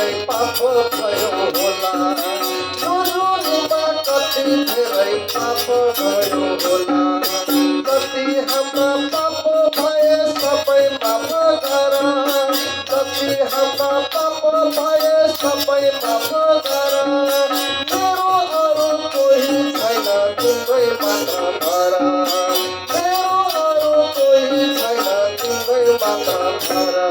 ফেরাই পাপ হয় ভোলা। গুরুর মা কথি ফেরাই পাপ হয় ভোলা। কথি হামা পাপ ভয়ে সবাই পাপ ধরা কথি হামা পাপ ভয়ে সবাই পাপ ধরা তেরো আরও কই ছাইনা তুই মাত্রা ধরা তেরো আরও কই ছাইনা তুই মাত্রা ধরা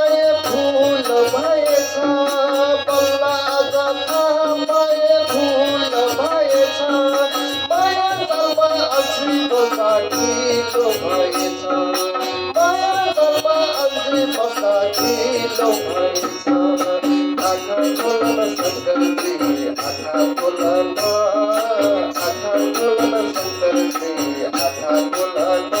রাখিল আধা খোলা শঙ্কর দে আধা খোলা আধা খোলা শঙ্কর দে আধা খোলা